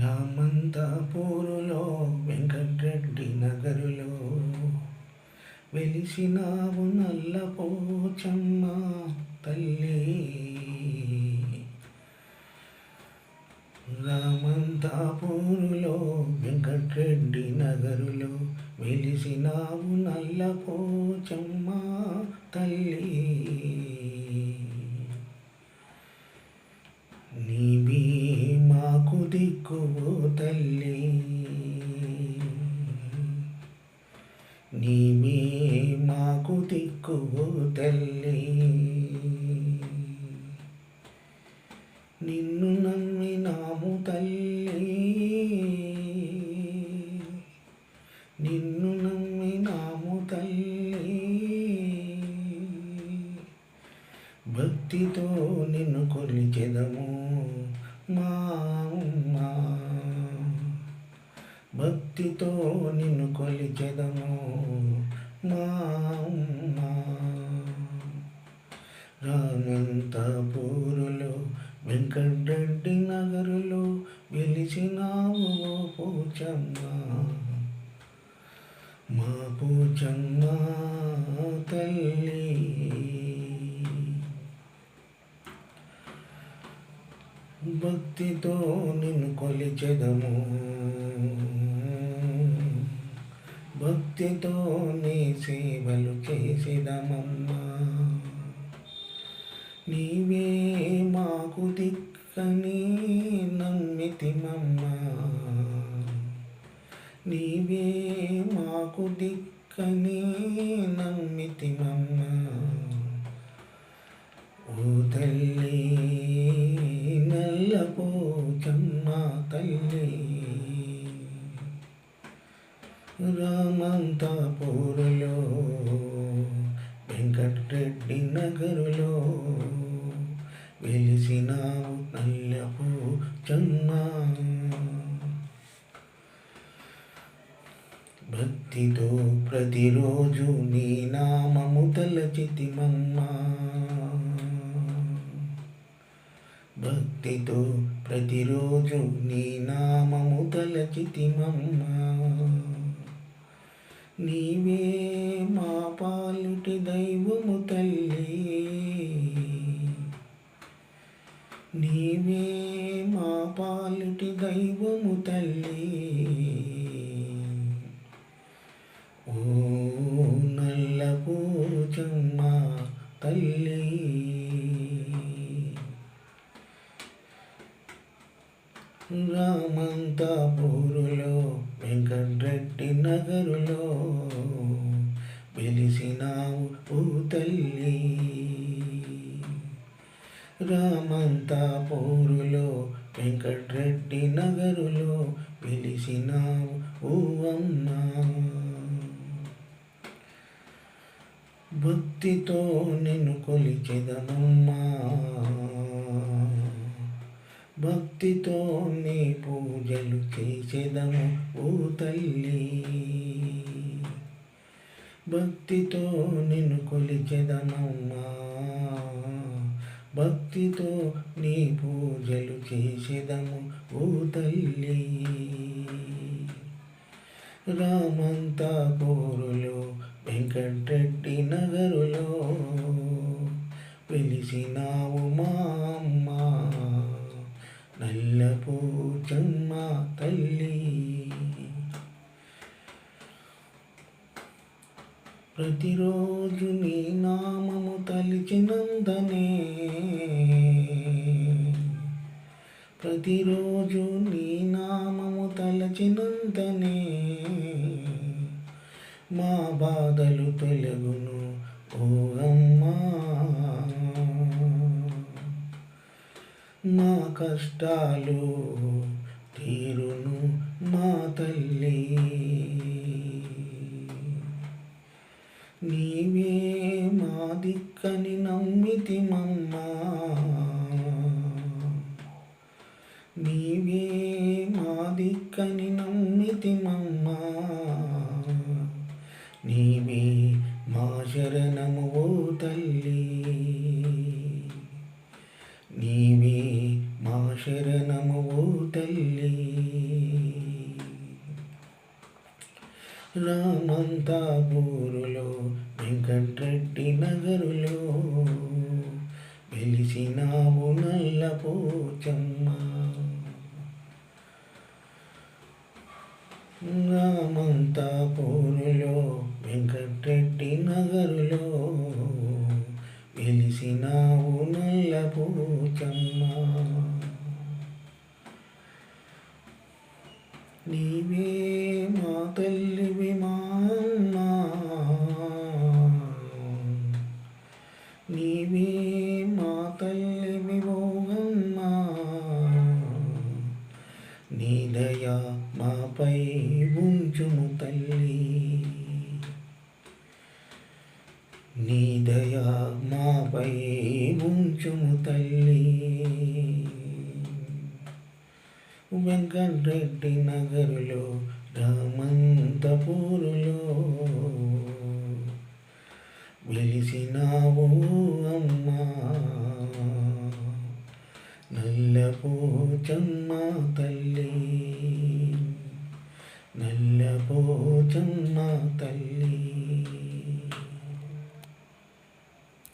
రామంతాపూరులో వెంకటరెడ్డి నగరులో వెలిసినావు నల్లపోచమ్మ తల్లి. రామంతాపూరులో వెంకటరెడ్డి నగరులో వెలిసినావు నల్లపోచమ్మ తల్లి. నీవే మాకు దిక్కు తల్లి. నిన్ను నమ్మినాము తల్లి. నిన్ను నమ్మినాము తల్లి. భక్తితో నిన్ను కొలిచెదము మా అమ్మ. భక్తితో నిన్ను కొలిచెదము మా రానంతపూరులో వెంకటరెడ్డి నగరులో వెలిసినావు ఓ పూచమ్మ. మా పూచమ్మ తల్లి. భక్తితో నిన్ను కొలిచెదము. భక్తితో నీ సేవలు చేసేదమమ్మా నీవే మాకు దిక్కని నమ్మితిమమ్మా. నీవే మాకు దిక్కని నమ్మితిమమ్మా. ఓ తల్లి నల్లపోచమ్మ తల్లి. రా రామంతాపూరులో వెంకటరెడ్డి నగరులో. వెలిసినావు చెన్న భక్తితో ప్రతిరోజు నీ నామము తలచితిమమ్మా. భక్తితో ప్రతిరోజు నీ నామము తలచితిమమ్మా. నీవే రామంతాపూరులో వెంకటరెడ్డి నగరులో వెలిసినావు ఓ తల్లి. రామంతాపూరులో వెంకటరెడ్డి నగరులో వెలిసినావు ఓ అమ్మా. భక్తితో నేను కొలిచెదనమ్మా. భక్తితో నీ పూజలు చేసేదము ఓ తల్లి. భక్తితో నిన్ను కొలిచెదమమ్మా భక్తితో నీ పూజలు చేసేదము ఓ తల్లి. రామంతాపూరులో వెంకటరెడ్డి నగరులో పిలిచినావు మా అమ్మ. నల్ల పోచమ్మ తల్లి ప్రతిరోజు నీ నామము తలిచినందనే ప్రతిరోజు నీ నామము తలచినందనే మా బాధలు తొలగును ఓ అమ్మా కష్టాలు తీరును మా తల్లి. నీవే మా దిక్కని నమ్మితి మమ్మా రామంతాపూరులో వెంకట్రెడ్డి నగరులో. వెలిసినావు నల్ల పోచమ్మ. రామంతాపూరులో వెంకట్రెడ్డి నగరులో. వెలిసినావు నల్ల పోచమ్మ. నీవే మా తల్లి తల్లి. నీ దయా మాపై ఉంచుము తల్లి. వెంకటరెడ్డి నగరులో రామంతపూరులో వెలిసినావు అమ్మా. నల్లపోచమ్మ తల్లి. నల్లపోచమ్మ తల్లి